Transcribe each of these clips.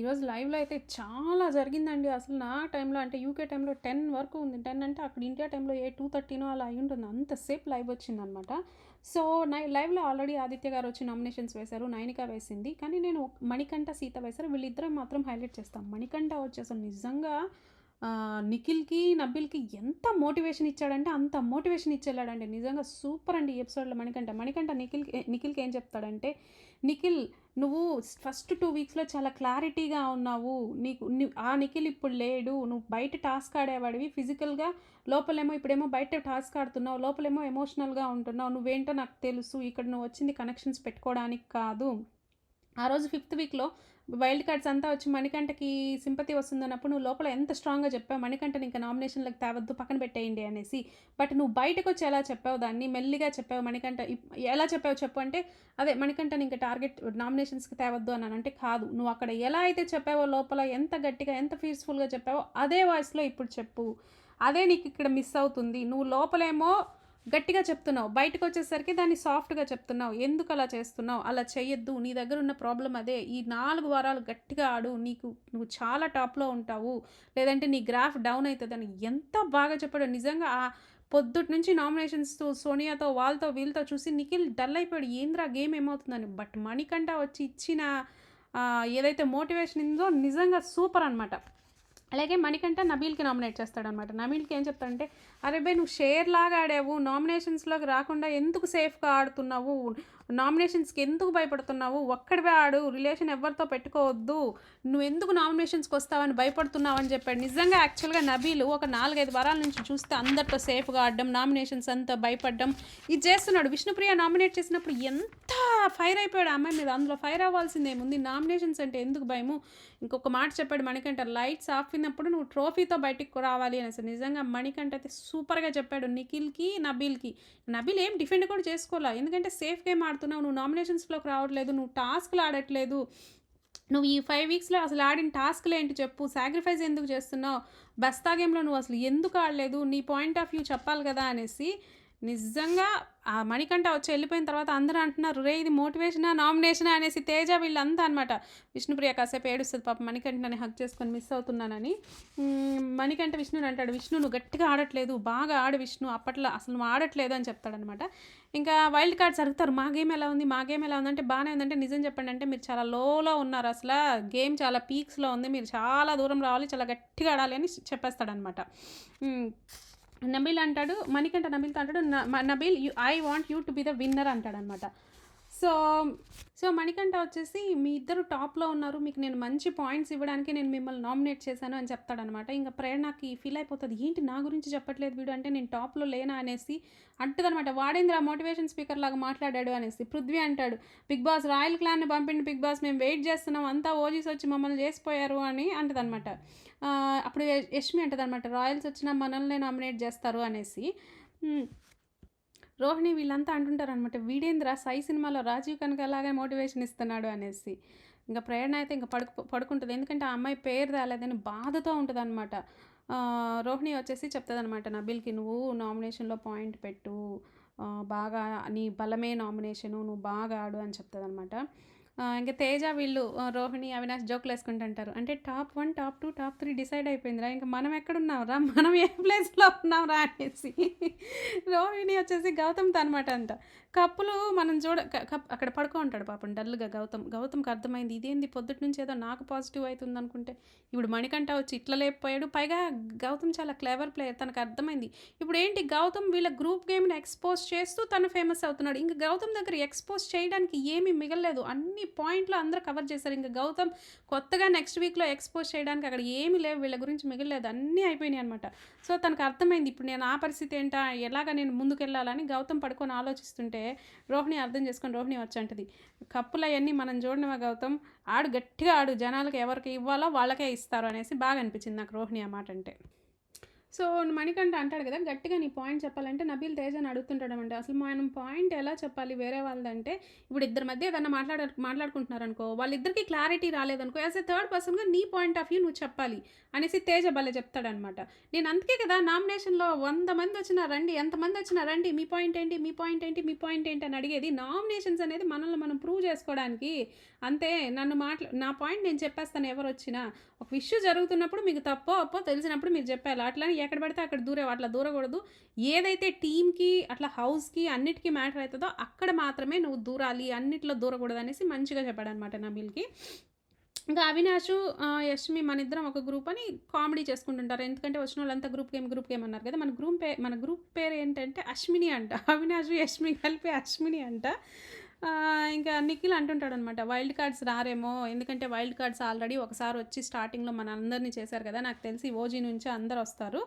ఈరోజు లైవ్‌లో అయితే చాలా జరిగిందండి. అసలు నా టైంలో అంటే యూకే టైంలో 10 వరకు ఉంది. 10 అంటే అక్కడ ఇండియా టైంలో ఏ 2:30నో అలా అయి ఉంటుంది అంతసేపు లైవ్ వచ్చిందనమాట. సో, నై లైవ్‌లో ఆల్రెడీ ఆదిత్య గారు వచ్చి నామినేషన్స్ వేశారు. నైనిక వేసింది. కానీ నేను మణికంఠ, సీత వేశారు. వీళ్ళిద్దరం మాత్రం హైలైట్ చేస్తాం. మణికంఠ వచ్చి అసలు నిజంగా నిఖిల్‌కి, నబిల్కి ఎంత మోటివేషన్ ఇచ్చాడంటే అంత మోటివేషన్ ఇచ్చెళ్ళాడండి. నిజంగా సూపర్ అండి ఈ ఎపిసోడ్‌లో మణికంఠ. మణికంఠ నిఖిల్‌కి నిఖిల్‌కి ఏం చెప్తాడంటే, "నిఖిల్ నువ్వు ఫస్ట్ టూ వీక్స్‌లో చాలా క్లారిటీగా ఉన్నావు. నీకు ఆ నిఖిల్ ఇప్పుడు లేడు. నువ్వు బయట టాస్క్ ఆడేవాడివి. ఫిజికల్‌గా లోపలేమో ఇప్పుడేమో బయట టాస్క్ ఆడుతున్నావు. లోపలేమో ఎమోషనల్‌గా ఉంటున్నావు. నువ్వేంటో నాకు తెలుసు. ఇక్కడ నువ్వు వచ్చింది కనెక్షన్స్ పెట్టుకోవడానికి కాదు." ఆ రోజు ఫిఫ్త్ వీక్‌లో వైల్డ్ కార్డ్స్ అంతా వచ్చి మణికంఠకి సింపతి వస్తుందన్నప్పుడు నువ్వు లోపల ఎంత స్ట్రాంగ్‌గా చెప్పావు. మణికంఠని ఇంక నామినేషన్‌లోకి తేవద్దు పక్కన పెట్టేయండి అనేసి. బట్ నువ్వు బయటకొచ్చి ఎలా చెప్పావు దాన్ని మెల్లిగా చెప్పావు మణికంఠ ఎలా చెప్పావు చెప్పు అంటే, అదే మణికంఠని ఇంకా టార్గెట్ నామినేషన్స్‌కి తేవద్దు అని అంటే కాదు. నువ్వు అక్కడ ఎలా అయితే చెప్పావో లోపల ఎంత గట్టిగా ఎంత పీస్‌ఫుల్‌గా చెప్పావో అదే వాయిస్‌లో ఇప్పుడు చెప్పు. అదే నీకు ఇక్కడ మిస్ అవుతుంది. నువ్వు లోపలేమో గట్టిగా చెప్తున్నావు. బయటకొచ్చేసరికి దాన్ని సాఫ్ట్‌గా చెప్తున్నావు. ఎందుకు అలా చేస్తున్నావు? అలా చేయొద్దు. నీ దగ్గర ఉన్న ప్రాబ్లం అదే. ఈ నాలుగు వారాలు గట్టిగా ఆడు. నీకు నువ్వు చాలా టాప్‌లో ఉంటావు. లేదంటే నీ గ్రాఫ్ డౌన్ అయితదని ఎంత బాగా చెప్పాడో నిజంగా ఆ పొద్దుటి నుంచి నామినేషన్స్‌తో సోనియాతో వాళ్ళతో వీళ్ళతో చూసి నిఖిల్ డల్ అయిపోయాడు. ఏందిరా గేమ్ ఏమవుతుందని. బట్ మణికంఠ వచ్చి ఇచ్చిన ఏదైతే మోటివేషన్ ఉందో నిజంగా సూపర్ అనమాట. అలాగే మణికంఠ నబీల్‌కి నామినేట్ చేస్తాడనమాట. నబీల్‌కి ఏం చెప్తాడంటే, అరే బై నువ్వు షేర్ లాగా ఆడావు. నామినేషన్స్‌లోకి రాకుండా ఎందుకు సేఫ్‌గా ఆడుతున్నావు? నామినేషన్స్‌కి ఎందుకు భయపడుతున్నావు? ఒక్కడివే ఆడు. రిలేషన్ ఎవరితో పెట్టుకోవద్దు. నువ్వు ఎందుకు నామినేషన్స్‌కి వస్తావని భయపడుతున్నావు" అని చెప్పాడు. నిజంగా యాక్చువల్‌గా నబీలు ఒక 4, 5 వారాల నుంచి చూస్తే అందరితో సేఫ్‌గా ఆడడం, నామినేషన్స్ అంతా భయపడడం ఇది చేస్తున్నాడు. విష్ణుప్రియ నామినేట్ చేసినప్పుడు ఎంత ఫైర్ అయిపోయాడు అమ్మాయి మీద. అందులో ఫైర్ అవ్వాల్సిందేముంది. నామినేషన్స్ అంటే ఎందుకు భయము? ఇంకొక మాట చెప్పాడు మణికంఠ, "లైట్స్ ఆఫ్ అయినప్పుడు నువ్వు ట్రోఫీతో బయటికి రావాలి" అనేసి. నిజంగా మణికంఠ అయితే సూపర్‌గా చెప్పాడు నిఖిల్‌కి, నబీల్‌కి. నబీల్ ఏం డిఫెండ్ కూడా చేసుకోవాలా ఎందుకంటే సేఫ్ గేమ్ ఆడుతున్నావు. నువ్వు నామినేషన్స్‌లోకి రావట్లేదు. నువ్వు టాస్క్‌లు ఆడట్లేదు. నువ్వు ఈ ఫైవ్ వీక్స్‌లో అసలు ఆడిన టాస్క్లు ఏంటి చెప్పు. సాక్రిఫైస్ ఎందుకు చేస్తున్నావు? బస్తా గేమ్‌లో నువ్వు అసలు ఎందుకు ఆడలేదు? నీ పాయింట్ ఆఫ్ వ్యూ చెప్పాలి కదా అనేసి నిజంగా ఆ మణికంఠ వచ్చి వెళ్ళిపోయిన తర్వాత అందరూ అంటున్నారు, రే ఇది మోటివేషనా? నామినేషనా?" అనేసి తేజ వీళ్ళంతా అనమాట. విష్ణుప్రియ కాసేపు ఏడుస్తుంది పాప మణికంఠని హక్ చేసుకొని మిస్ అవుతున్నానని. మణికంఠ విష్ణుని అంటాడు, "విష్ణు నువ్వు గట్టిగా ఆడట్లేదు. బాగా ఆడు విష్ణు. అప్పట్లో అసలు నువ్వు ఆడట్లేదు" అని చెప్తాడనమాట. ఇంకా వైల్డ్ కార్డ్స్ అడుగుతారు, "మా గేమ్ ఎలా ఉంది? మా గేమ్ ఎలా ఉంది?" అంటే ఉందంటే, "నిజం చెప్పండి" అంటే, "మీరు చాలా లోలో ఉన్నారు అసలు గేమ్ చాలా పీక్స్‌లో ఉంది. మీరు చాలా దూరం రావాలి. చాలా గట్టిగా ఆడాలి" అని చెప్పేస్తాడనమాట. నబీల్ అంటాడు మణికంఠ నబీల్‌తో అంటాడు, Nabeel I want you to be the winner" అంటాడనమాట. సో, సో మణికంఠ వచ్చేసి, "మీ ఇద్దరు టాప్‌లో ఉన్నారు. మీకు నేను మంచి పాయింట్స్ ఇవ్వడానికి నేను మిమ్మల్ని నామినేట్ చేశాను" అని చెప్తాడనమాట. ఇంకా ప్రేరణకి ఫీల్ అయిపోతుంది ఏంటి నా గురించి చెప్పట్లేదు వీడు అంటే నేను టాప్‌లో లేనా అనేసి అంటదనమాట. వాడేంద్ర మోటివేషన్ స్పీకర్ లాగా మాట్లాడాడు అనేసి. పృథ్వీ అంటాడు, "బిగ్ బాస్ రాయల్ క్లాన్‌ని పంపిన బిగ్ బాస్. మేము వెయిట్ చేస్తున్నాం. అంతా ఓజీస్ వచ్చి మమ్మల్ని చేసిపోయారు" అని అంటదనమాట. అప్పుడు యష్మి అంటదనమాట, "రాయల్స్ వచ్చినా మనల్ని నామినేట్ చేస్తారు" అనేసి. రోహిణి వీళ్ళంతా అంటుంటారనమాట, వీడేంద్ర సై సినిమాలో రాజీవ్ కనుక అలాగే మోటివేషన్ ఇస్తున్నాడు" అనేసి. ఇంకా ప్రేరణ అయితే ఇంకా పడుకు పడుకుంటుంది ఎందుకంటే ఆ అమ్మాయి పేరు రాలేదని బాధతో ఉంటుంది అనమాట రోహిణి వచ్చేసి చెప్తుంది అనమాట నబిల్కి "నువ్వు నామినేషన్‌లో పాయింట్ పెట్టు. బాగా నీ బలమే నామినేషను. నువ్వు బాగా ఆడు" అని చెప్తుంది అనమాట ఇంక తేజ వీళ్ళు రోహిణి, అవినాష్ జోకులేసుకుంటుంటారు. అంటే top one top two top three decide అయిపోయిందిరా. ఇంక మనం ఎక్కడున్నాం రా మనం ఏ ప్లేస్‌లో ఉన్నాంరా అనేసి. రోహిణి వచ్చేసి గౌతమ్‌తో అనమాట అంట. కప్పులు మనం చూడ కప్ అక్కడ పడుకో ఉంటాడు పాపం డల్‌గా గౌతమ్. గౌతమ్‌కి అర్థమైంది. ఇదేంది పొద్దుటి నుంచి ఏదో నాకు పాజిటివ్ అవుతుంది అనుకుంటే ఇప్పుడు మణికంఠ వచ్చి ఇట్లా లేకపోయాడు పైగా గౌతమ్ చాలా క్లేవర్ ప్లేయర్. తనకు అర్థమైంది. ఇప్పుడు ఏంటి గౌతమ్ వీళ్ళ గ్రూప్ గేమ్‌ని ఎక్స్‌పోజ్ చేస్తూ తను ఫేమస్ అవుతున్నాడు. ఇంక గౌతమ్ దగ్గర ఎక్స్‌పోజ్ చేయడానికి ఏమీ మిగలలేదు అన్ని పాయింట్లు అందరూ కవర్ చేశారు. ఇంకా గౌతమ్ కొత్తగా నెక్స్ట్ వీక్‌లో ఎక్స్‌పోజ్ చేయడానికి అక్కడ ఏమీ లేవు. వీళ్ళ గురించి మిగిలేదు అన్నీ అయిపోయినాయి అనమాట. సో, తనకు అర్థమైంది. ఇప్పుడు నేను ఆ పరిస్థితి ఏంటా? ఎలాగ నేను ముందుకెళ్ళాలని గౌతమ్ పడుకొని ఆలోచిస్తుంటే, రోహిణి అర్థం చేసుకొని రోహిణి వచ్చి అంటది, అవన్నీ మనం చూడనివా గౌతమ్? ఆడు గట్టిగా ఆడు. జనాలకి ఎవరికి ఇవ్వాలో వాళ్ళకే ఇస్తారు" అనేసి బాగా అనిపించింది నాకు రోహిణి ఆ మాట అంటే. సో మణికంఠ అంటాడు కదా గట్టిగా నీ పాయింట్ చెప్పాలంటే నబీల్ అని అడుగుతుంటాడమండి అసలు మనం పాయింట్ ఎలా చెప్పాలి వేరే వాళ్ళదంటే ఇప్పుడు ఇద్దరి మధ్య ఏదన్నా మాట్లాడ మాట్లాడుకుంటున్నారు అనుకో వాళ్ళిద్దరికి క్లారిటీ రాలేదనుకో యాజ్ ఎ థర్డ్ పర్సన్గా నీ పాయింట్ ఆఫ్ వ్యూ నువ్వు చెప్పాలి అనేసి తేజ భలే చెప్తాడనమాట నేను అందుకే కదా నామినేషన్లో వంద మంది వచ్చినా రండి ఎంతమంది వచ్చినా రండి మీ పాయింట్ ఏంటి మీ పాయింట్ ఏంటి మీ పాయింట్ ఏంటి అని అడిగేది నామినేషన్స్ అనేది మనల్ని మనం ప్రూవ్ చేసుకోవడానికి. అంతే నన్ను మాట్లా నా పాయింట్ నేను చెప్పేస్తాను ఎవరు వచ్చినా. ఒక ఇష్యూ జరుగుతున్నప్పుడు మీకు తప్పో అప్పో తెలిసినప్పుడు మీరు చెప్పాలి. అట్లని ఎక్కడ పడితే అక్కడ దూరే అట్లా దూరకూడదు. ఏదైతే టీమ్కి అట్లా హౌస్కి అన్నిటికీ మ్యాటర్ అవుతుందో అక్కడ మాత్రమే నువ్వు దూరాలి అన్నిట్లో దూరకూడదు అనేసి మంచిగా చెప్పాడు అనమాట నబీల్కి. ఇంకా అవినాష్ యష్మి మన ఇద్దరం ఒక గ్రూప్ అని కామెడీ చేసుకుంటుంటారు. ఎందుకంటే వచ్చిన వాళ్ళంతా గ్రూప్ గేమ్ గ్రూప్ గేమ్ అన్నారు కదా. మన గ్రూప్ పే మన గ్రూప్ పేరు ఏంటంటే అశ్మిని అంట. అవినాష్ యష్మి కలిపి అశ్మిని అంట. ఇంకా నిఖిల్ అంటుంటాడు అనమాట వైల్డ్ కార్డ్స్ రారేమో ఎందుకంటే వైల్డ్ కార్డ్స్ ఆల్రెడీ ఒకసారి వచ్చి స్టార్టింగ్లో మన అందరినీ చేశారు కదా నాకు తెలిసి ఓజీ నుంచి అందరు వస్తారు.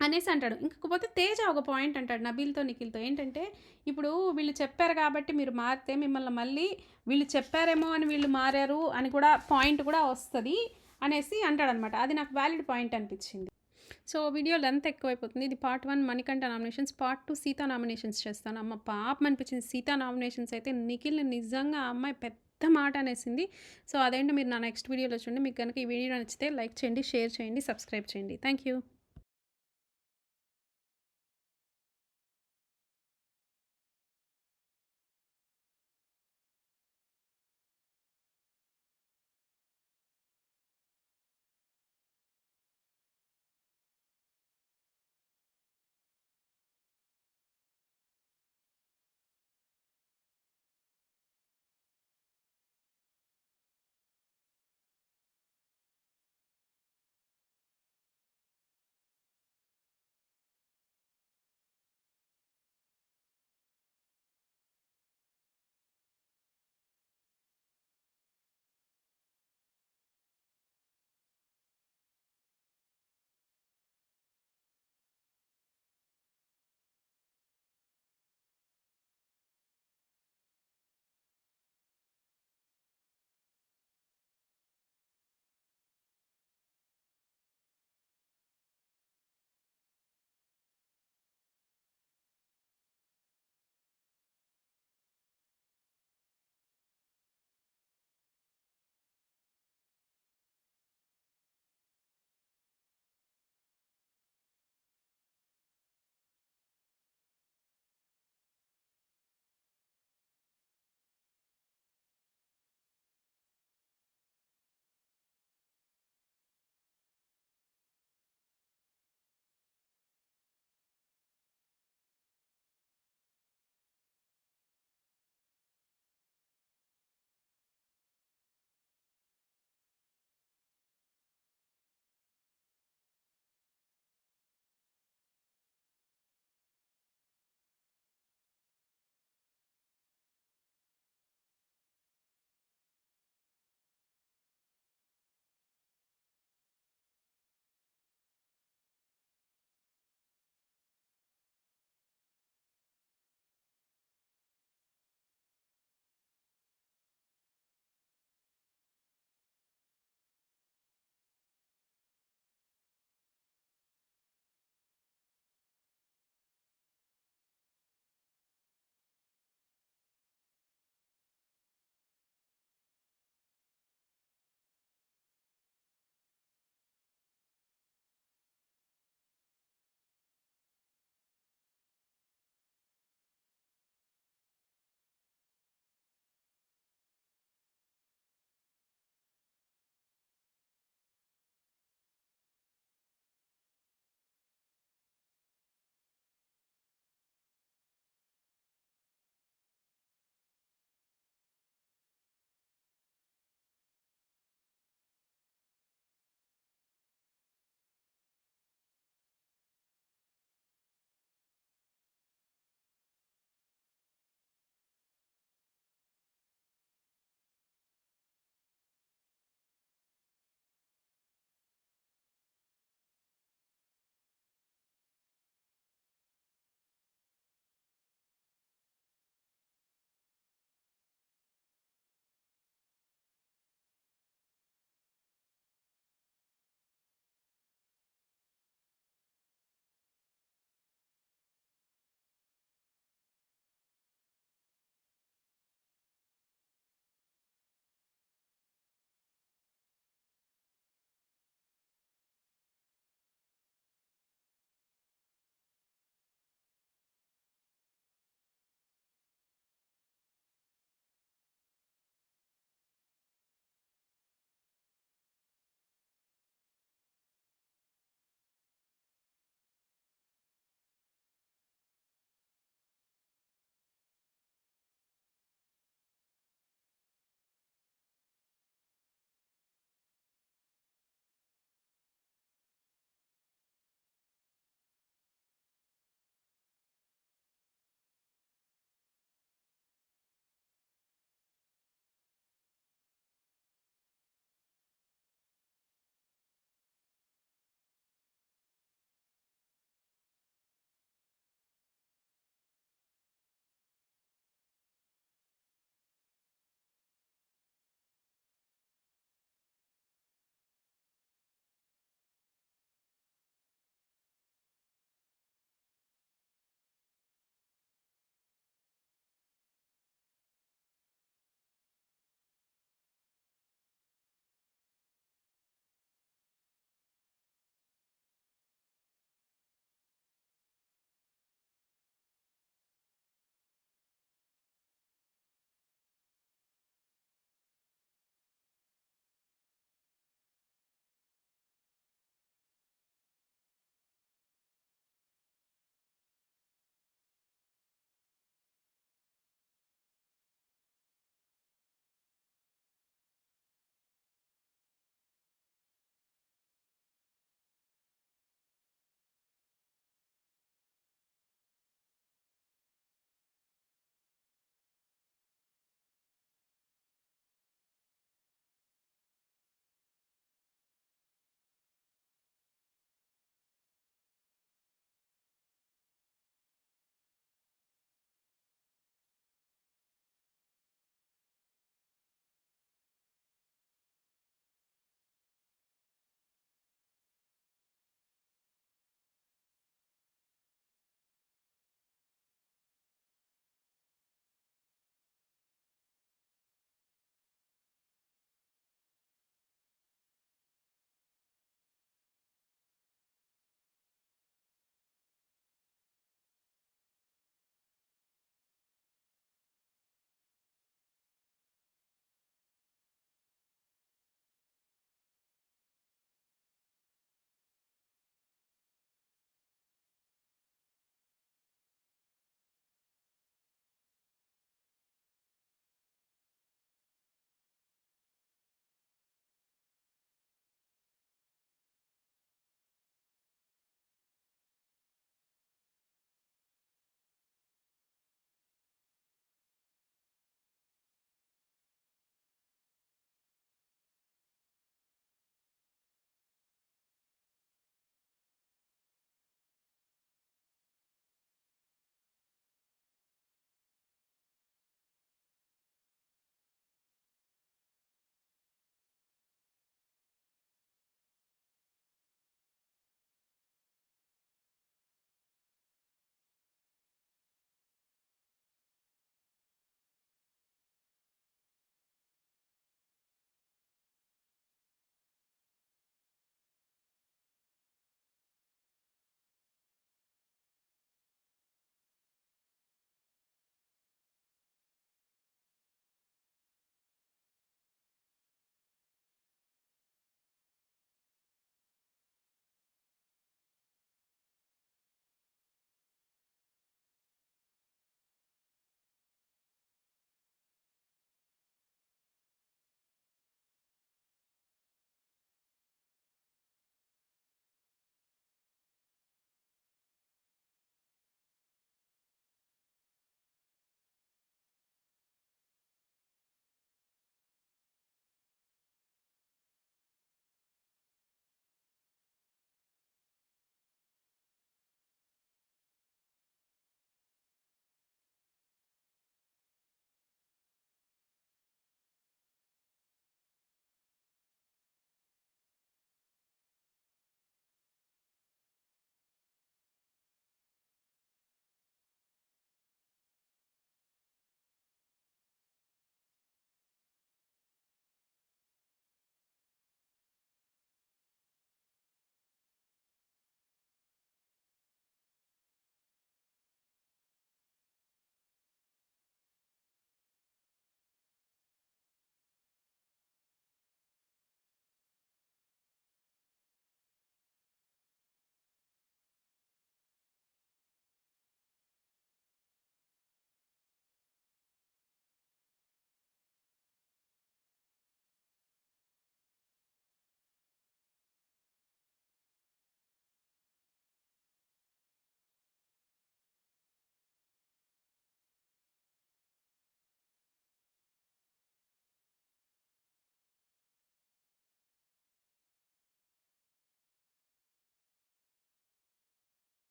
అనేసి అంటాడు. ఇంకపోతే తేజ ఒక పాయింట్ అంటాడు నబీల్తో నిఖిల్తో. ఏంటంటే ఇప్పుడు వీళ్ళు చెప్పారు కాబట్టి మీరు మారితే మిమ్మల్ని మళ్ళీ వీళ్ళు చెప్పారేమో అని వీళ్ళు మారారు అని కూడా పాయింట్ కూడా వస్తుంది అనేసి అంటాడనమాట. అది నాకు వ్యాలిడ్ పాయింట్ అనిపించింది. సో వీడియో లెంత్ ఎక్కువైపోతుంది. ఇది part one Manikanta nominations. Part two Sita nominations చేస్తాను. అమ్మ పాపం అనిపించింది. సీతా నామినేషన్స్ అయితే నిఖిల్ నిజంగా ఆ అమ్మాయి పెద్ద మాట అనేసింది. సో అదేంటో మీరు నా నెక్స్ట్ వీడియోలో చూడండి. మీకు కనుక ఈ వీడియో నచ్చితే లైక్ చేయండి షేర్ చేయండి సబ్స్క్రైబ్ చేయండి. Thank you.